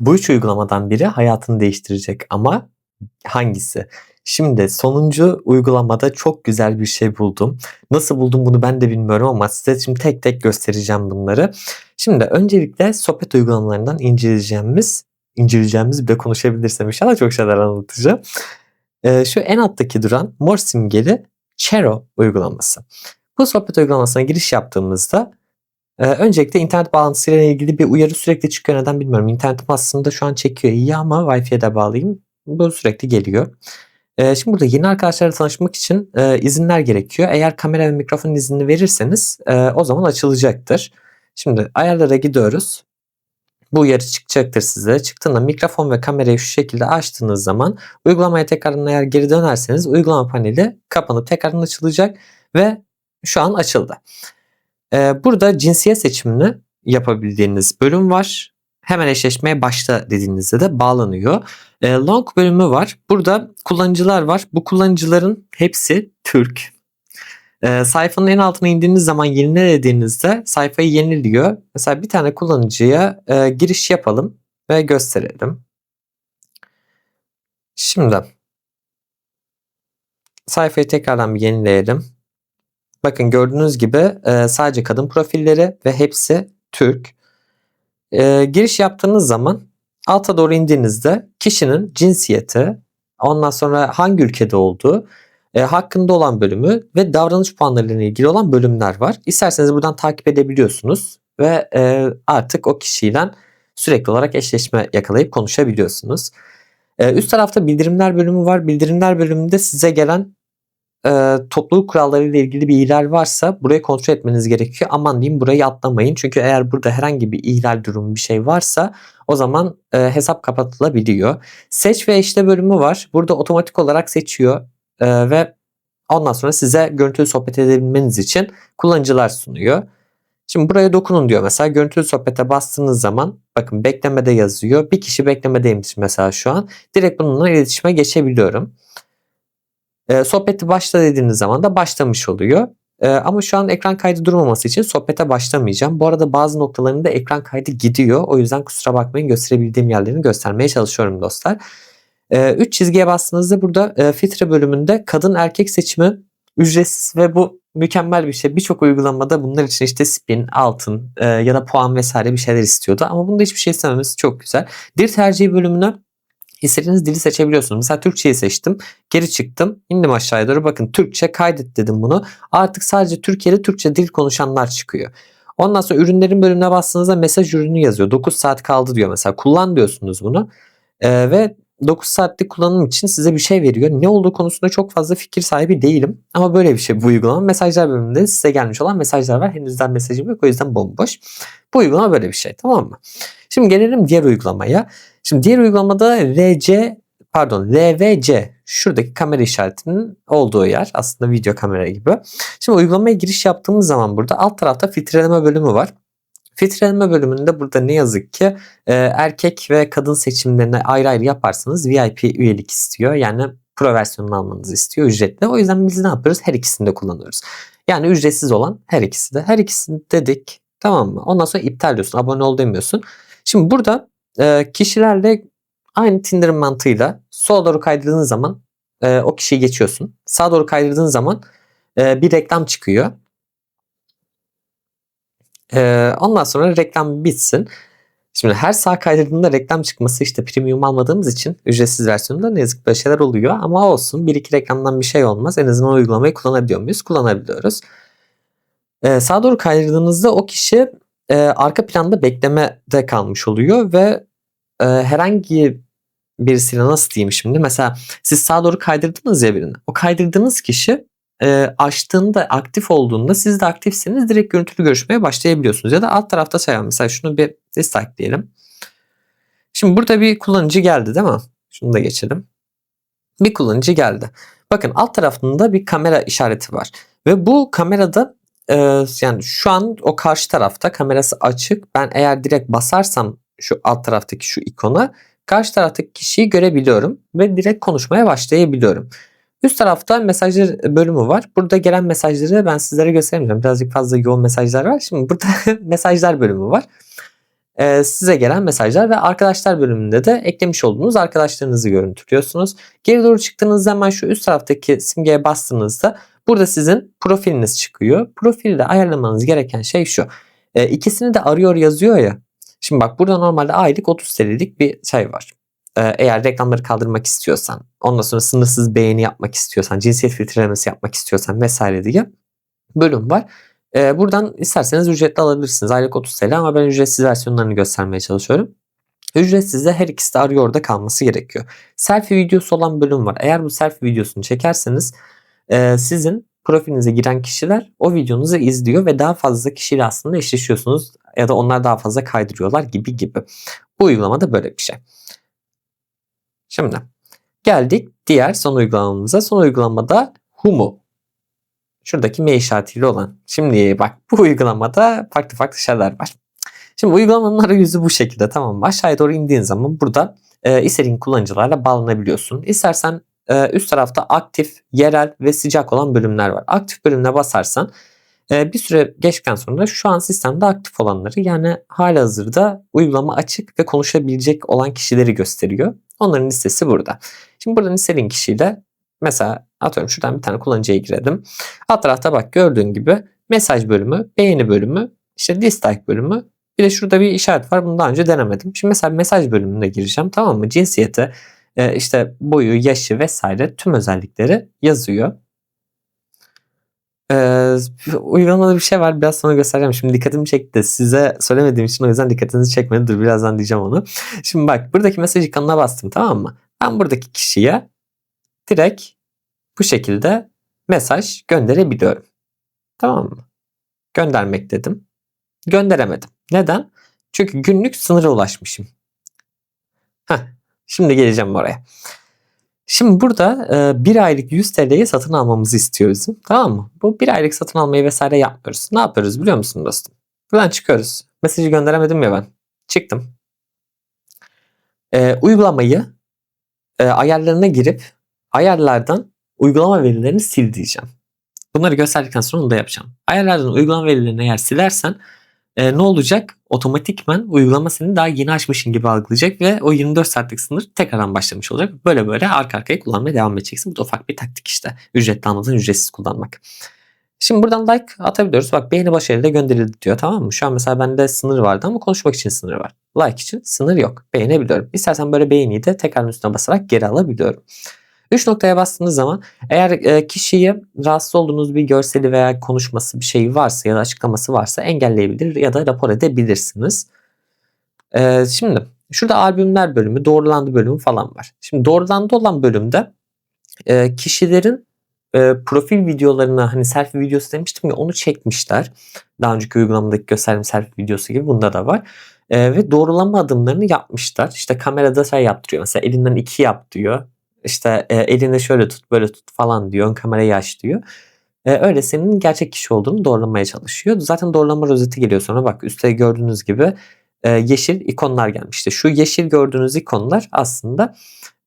Bu üç uygulamadan biri hayatını değiştirecek ama hangisi? Şimdi sonuncu uygulamada çok güzel bir şey buldum. Nasıl buldum bunu ben de bilmiyorum ama size şimdi tek tek göstereceğim bunları. Şimdi öncelikle sohbet uygulamalarından inceleyeceğimiz, inceleyeceğimiz bile konuşabilirsem inşallah çok şeyler anlatacağım. Ee, şu en alttaki duran mor simgeli Chero uygulaması. Bu sohbet uygulamasına giriş yaptığımızda e, öncelikle internet bağlantısıyla ilgili bir uyarı sürekli çıkıyor. Neden bilmiyorum. İnternetim aslında şu an çekiyor iyi ama Wi-Fi'ye de bağlayayım. Bu sürekli geliyor. E, şimdi burada yeni arkadaşlarla tanışmak için e, izinler gerekiyor. Eğer kamera ve mikrofon iznini verirseniz e, o zaman açılacaktır. Şimdi ayarlara gidiyoruz. Bu uyarı çıkacaktır size. Çıktığında mikrofon ve kamerayı şu şekilde açtığınız zaman uygulamaya tekrardan eğer geri dönerseniz uygulama paneli kapanıp tekrardan açılacak ve şu an açıldı. Ee, burada cinsiyet seçimini yapabildiğiniz bölüm var. Hemen eşleşmeye başla dediğinizde de bağlanıyor. Ee, long bölümü var. Burada kullanıcılar var. Bu kullanıcıların hepsi Türk. Ee, sayfanın en altına indiğiniz zaman yenile dediğinizde sayfayı yeniliyor. Mesela bir tane kullanıcıya e, giriş yapalım ve gösterelim. Şimdi sayfayı tekrardan bir yenileyelim. Bakın gördüğünüz gibi e, sadece kadın profilleri ve hepsi Türk. E, giriş yaptığınız zaman alta doğru indiğinizde kişinin cinsiyeti, ondan sonra hangi ülkede olduğu, e, hakkında olan bölümü ve davranış puanlarıyla ilgili olan bölümler var. İsterseniz buradan takip edebiliyorsunuz ve e, artık o kişiyle sürekli olarak eşleşme yakalayıp konuşabiliyorsunuz. E, üst tarafta bildirimler bölümü var. Bildirimler bölümünde size gelen e, topluluk kuralları ile ilgili bir ihlal varsa burayı kontrol etmeniz gerekiyor. Aman diyeyim burayı atlamayın. Çünkü eğer burada herhangi bir ihlal durumu bir şey varsa o zaman e, hesap kapatılabiliyor. Seç ve eşle bölümü var. Burada otomatik olarak seçiyor e, ve ondan sonra size görüntülü sohbet edebilmeniz için kullanıcılar sunuyor. Şimdi buraya dokunun diyor mesela görüntülü sohbete bastığınız zaman bakın beklemede yazıyor. Bir kişi beklemedeymiş mesela şu an. Direkt bununla iletişime geçebiliyorum. E, sohbeti başla dediğiniz zaman da başlamış oluyor. E, ama şu an ekran kaydı durmaması için sohbete başlamayacağım. Bu arada bazı noktalarında ekran kaydı gidiyor. O yüzden kusura bakmayın gösterebildiğim yerlerini göstermeye çalışıyorum dostlar. 3 e, çizgiye bastığınızda burada e, filtre bölümünde kadın erkek seçimi ücretsiz ve bu mükemmel bir şey. Birçok uygulamada bunlar için işte spin, altın e, ya da puan vesaire bir şeyler istiyordu. Ama bunda hiçbir şey istememiz çok güzel. Dil tercihi bölümünü istediğiniz dili seçebiliyorsunuz. Mesela Türkçeyi seçtim. Geri çıktım. indim aşağıya doğru. Bakın Türkçe kaydet dedim bunu. Artık sadece Türkiye'de Türkçe dil konuşanlar çıkıyor. Ondan sonra ürünlerin bölümüne bastığınızda mesaj ürünü yazıyor. 9 saat kaldı diyor mesela. Kullan diyorsunuz bunu. Ee, ve 9 saatlik kullanım için size bir şey veriyor. Ne olduğu konusunda çok fazla fikir sahibi değilim. Ama böyle bir şey bu uygulama. Mesajlar bölümünde size gelmiş olan mesajlar var. Henüzden mesajım yok o yüzden bomboş. Bu uygulama böyle bir şey tamam mı? Şimdi gelelim diğer uygulamaya. Şimdi diğer uygulamada RC pardon LVC şuradaki kamera işaretinin olduğu yer aslında video kamera gibi. Şimdi uygulamaya giriş yaptığımız zaman burada alt tarafta filtreleme bölümü var. Filtreleme bölümünde burada ne yazık ki e, erkek ve kadın seçimlerini ayrı ayrı yaparsanız VIP üyelik istiyor. Yani pro versiyonunu almanızı istiyor ücretli. O yüzden biz ne yapıyoruz? Her ikisini de kullanıyoruz. Yani ücretsiz olan her ikisi de. Her ikisini dedik. Tamam mı? Ondan sonra iptal diyorsun. Abone ol demiyorsun. Şimdi burada e, kişilerle aynı Tinder mantığıyla sola doğru kaydırdığın zaman e, o kişiyi geçiyorsun. Sağa doğru kaydırdığın zaman e, bir reklam çıkıyor. E, ondan sonra reklam bitsin. Şimdi her sağ kaydırdığında reklam çıkması işte premium almadığımız için ücretsiz versiyonunda ne yazık böyle şeyler oluyor. Ama olsun bir iki reklamdan bir şey olmaz. En azından uygulamayı kullanabiliyor muyuz? Kullanabiliyoruz. Ee, sağa doğru kaydırdığınızda o kişi e, arka planda beklemede kalmış oluyor ve e, herhangi birisiyle nasıl diyeyim şimdi mesela siz sağa doğru kaydırdınız ya birini. O kaydırdığınız kişi e, açtığında aktif olduğunda siz de aktifseniz direkt görüntülü görüşmeye başlayabiliyorsunuz. Ya da alt tarafta şey var. Mesela şunu bir dislike diyelim. Şimdi burada bir kullanıcı geldi değil mi? Şunu da geçelim. Bir kullanıcı geldi. Bakın alt tarafında bir kamera işareti var. Ve bu kamerada e, yani şu an o karşı tarafta kamerası açık. Ben eğer direkt basarsam şu alt taraftaki şu ikona karşı taraftaki kişiyi görebiliyorum ve direkt konuşmaya başlayabiliyorum. Üst tarafta mesajlar bölümü var. Burada gelen mesajları ben sizlere göstermeyeceğim. Birazcık fazla yoğun mesajlar var. Şimdi burada mesajlar bölümü var. e, size gelen mesajlar ve arkadaşlar bölümünde de eklemiş olduğunuz arkadaşlarınızı görüntülüyorsunuz. Geri doğru çıktığınızda hemen şu üst taraftaki simgeye bastığınızda burada sizin profiliniz çıkıyor. Profilde ayarlamanız gereken şey şu. E, ikisini de arıyor yazıyor ya. Şimdi bak burada normalde aylık 30 TL'lik bir şey var. E, eğer reklamları kaldırmak istiyorsan, ondan sonra sınırsız beğeni yapmak istiyorsan, cinsiyet filtrelemesi yapmak istiyorsan vesaire diye bölüm var. E, buradan isterseniz ücretli alabilirsiniz. Aylık 30 TL ama ben ücretsiz versiyonlarını göstermeye çalışıyorum. Ücretsiz de her ikisi de arıyor orada kalması gerekiyor. Selfie videosu olan bölüm var. Eğer bu selfie videosunu çekerseniz e, sizin profilinize giren kişiler o videonuzu izliyor ve daha fazla kişiyle aslında eşleşiyorsunuz ya da onlar daha fazla kaydırıyorlar gibi gibi. Bu uygulama da böyle bir şey. Şimdi geldik diğer son uygulamamıza. Son uygulamada Humu. Şuradaki M işaretiyle olan. Şimdi bak bu uygulamada farklı farklı şeyler var. Şimdi uygulamanın arayüzü bu şekilde tamam mı? Aşağıya doğru indiğin zaman burada e, istediğin kullanıcılarla bağlanabiliyorsun. İstersen e, üst tarafta aktif, yerel ve sıcak olan bölümler var. Aktif bölümüne basarsan e, bir süre geçtikten sonra şu an sistemde aktif olanları yani hala hazırda uygulama açık ve konuşabilecek olan kişileri gösteriyor. Onların listesi burada. Şimdi buradan istediğin kişiyle mesela atıyorum şuradan bir tane kullanıcıya girelim. Alt tarafta bak gördüğün gibi mesaj bölümü, beğeni bölümü, işte dislike bölümü. Bir de şurada bir işaret var. Bunu daha önce denemedim. Şimdi mesela mesaj bölümüne gireceğim. Tamam mı? Cinsiyeti, e, işte boyu, yaşı vesaire tüm özellikleri yazıyor. Ee, uygulamada bir şey var. Biraz sonra göstereceğim. Şimdi dikkatimi çekti. Size söylemediğim için o yüzden dikkatinizi çekmedi. Dur birazdan diyeceğim onu. Şimdi bak buradaki mesaj ikonuna bastım tamam mı? Ben buradaki kişiye direkt bu şekilde mesaj gönderebiliyorum. Tamam mı? Göndermek dedim. Gönderemedim. Neden? Çünkü günlük sınıra ulaşmışım. Heh, şimdi geleceğim oraya. Şimdi burada e, bir aylık 100 TL'ye satın almamızı istiyor bizim. Tamam mı? Bu bir aylık satın almayı vesaire yapmıyoruz. Ne yapıyoruz biliyor musun dostum? Buradan çıkıyoruz. Mesajı gönderemedim ya ben. Çıktım. E, uygulamayı e, ayarlarına girip ayarlardan uygulama verilerini sil diyeceğim. Bunları gösterdikten sonra onu da yapacağım. Ayarlardan uygulama verilerini eğer silersen e, ne olacak? Otomatikman uygulama seni daha yeni açmışın gibi algılayacak ve o 24 saatlik sınır tekrardan başlamış olacak. Böyle böyle arka arkaya kullanmaya devam edeceksin. Bu da ufak bir taktik işte. Ücretli almadan ücretsiz kullanmak. Şimdi buradan like atabiliyoruz. Bak beğeni başarıyla gönderildi diyor tamam mı? Şu an mesela bende sınır vardı ama konuşmak için sınır var. Like için sınır yok. Beğenebiliyorum. İstersen böyle beğeniyi de tekrar üstüne basarak geri alabiliyorum. 3 noktaya bastığınız zaman eğer e, kişiyi rahatsız olduğunuz bir görseli veya konuşması bir şey varsa ya da açıklaması varsa engelleyebilir ya da rapor edebilirsiniz. E, şimdi şurada albümler bölümü, doğrulandı bölümü falan var. Şimdi doğrulandı olan bölümde e, kişilerin profil videolarına hani selfie videosu demiştim ya onu çekmişler. Daha önceki uygulamadaki gösterdiğim selfie videosu gibi bunda da var. ve doğrulama adımlarını yapmışlar. İşte kamerada şey yaptırıyor. Mesela elinden iki yap diyor işte e, elinde şöyle tut böyle tut falan diyor. Ön kamerayı aç diyor. E, öyle senin gerçek kişi olduğunu doğrulamaya çalışıyor. Zaten doğrulama rozeti geliyor sonra bak üstte gördüğünüz gibi e, yeşil ikonlar gelmişti. Şu yeşil gördüğünüz ikonlar aslında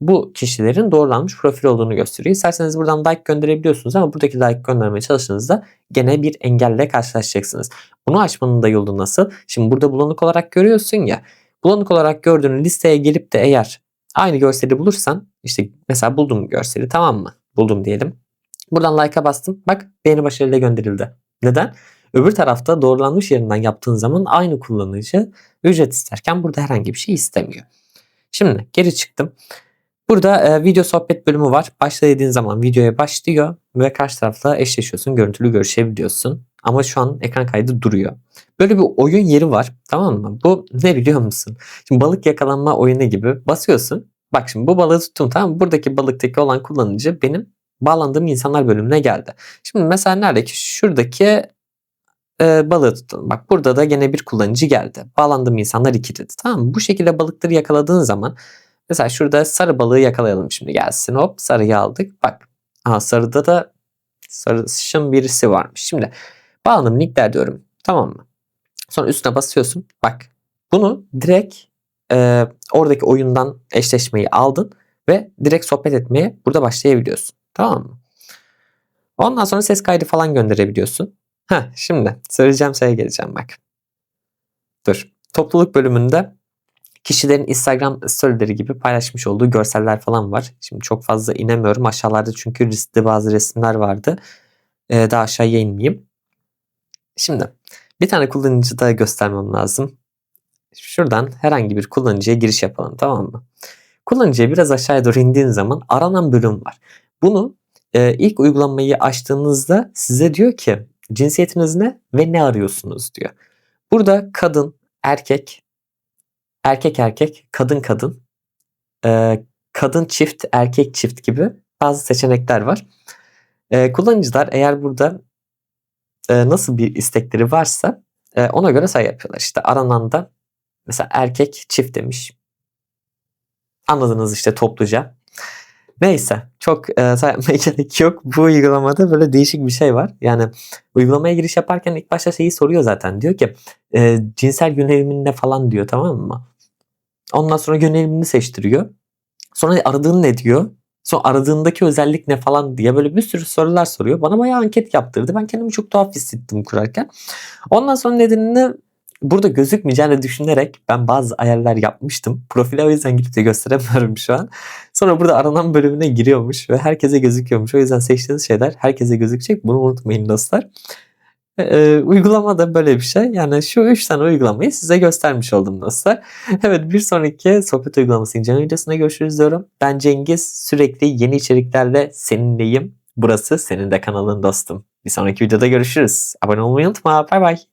bu kişilerin doğrulanmış profil olduğunu gösteriyor. İsterseniz buradan like gönderebiliyorsunuz ama buradaki like göndermeye çalıştığınızda gene bir engelle karşılaşacaksınız. Bunu açmanın da yolu nasıl? Şimdi burada bulanık olarak görüyorsun ya. Bulanık olarak gördüğün listeye gelip de eğer aynı görseli bulursan işte mesela buldum görseli tamam mı? Buldum diyelim. Buradan like'a bastım. Bak beğeni başarıyla gönderildi. Neden? Öbür tarafta doğrulanmış yerinden yaptığın zaman aynı kullanıcı ücret isterken burada herhangi bir şey istemiyor. Şimdi geri çıktım. Burada e, video sohbet bölümü var. Başla dediğin zaman videoya başlıyor ve karşı tarafla eşleşiyorsun. Görüntülü görüşebiliyorsun. Ama şu an ekran kaydı duruyor. Böyle bir oyun yeri var. Tamam mı? Bu ne biliyor musun? Şimdi balık yakalanma oyunu gibi basıyorsun. Bak şimdi bu balığı tuttum tamam mı? Buradaki balıktaki olan kullanıcı benim bağlandığım insanlar bölümüne geldi. Şimdi mesela nerede ki şuradaki e, balığı tuttum. Bak burada da gene bir kullanıcı geldi. Bağlandığım insanlar iki dedi. Tamam mı? Bu şekilde balıkları yakaladığın zaman mesela şurada sarı balığı yakalayalım şimdi gelsin. Hop sarıyı aldık. Bak aha, sarıda da sarışın birisi varmış. Şimdi bağlandım linkler diyorum. Tamam mı? Sonra üstüne basıyorsun. Bak bunu direkt e, oradaki oyundan eşleşmeyi aldın ve direkt sohbet etmeye burada başlayabiliyorsun. Tamam mı? Ondan sonra ses kaydı falan gönderebiliyorsun. Ha şimdi söyleyeceğim şeye geleceğim bak. Dur. topluluk bölümünde kişilerin Instagram storyleri gibi paylaşmış olduğu görseller falan var. Şimdi çok fazla inemiyorum aşağılarda çünkü riskli bazı resimler vardı. Ee, daha aşağıya inmeyeyim. Şimdi bir tane kullanıcı da göstermem lazım. Şuradan herhangi bir kullanıcıya giriş yapalım tamam mı? Kullanıcıya biraz aşağıya doğru indiğin zaman aranan bölüm var. Bunu e, ilk uygulamayı açtığınızda size diyor ki cinsiyetiniz ne ve ne arıyorsunuz diyor. Burada kadın, erkek, erkek erkek, kadın kadın, e, kadın çift, erkek çift gibi bazı seçenekler var. E, kullanıcılar eğer burada e, nasıl bir istekleri varsa e, ona göre say yapıyorlar. İşte arananda mesela erkek çift demiş. Anladınız işte topluca. Neyse çok e, say yapmaya gerek yok. Bu uygulamada böyle değişik bir şey var. Yani uygulamaya giriş yaparken ilk başta şeyi soruyor zaten. Diyor ki e, cinsel yönelimin ne falan diyor tamam mı? Ondan sonra yönelimini seçtiriyor. Sonra aradığın ne diyor? Sonra aradığındaki özellik ne falan diye böyle bir sürü sorular soruyor. Bana bayağı anket yaptırdı. Ben kendimi çok tuhaf hissettim kurarken. Ondan sonra nedenini burada gözükmeyeceğini düşünerek ben bazı ayarlar yapmıştım. Profile o yüzden gidip de gösteremiyorum şu an. Sonra burada aranan bölümüne giriyormuş ve herkese gözüküyormuş. O yüzden seçtiğiniz şeyler herkese gözükecek. Bunu unutmayın dostlar. Ee, uygulama da böyle bir şey. Yani şu 3 tane uygulamayı size göstermiş oldum dostlar. Evet bir sonraki sohbet uygulaması inceleme videosunda görüşürüz diyorum. Ben Cengiz. Sürekli yeni içeriklerle seninleyim. Burası senin de kanalın dostum. Bir sonraki videoda görüşürüz. Abone olmayı unutma. Bay bay.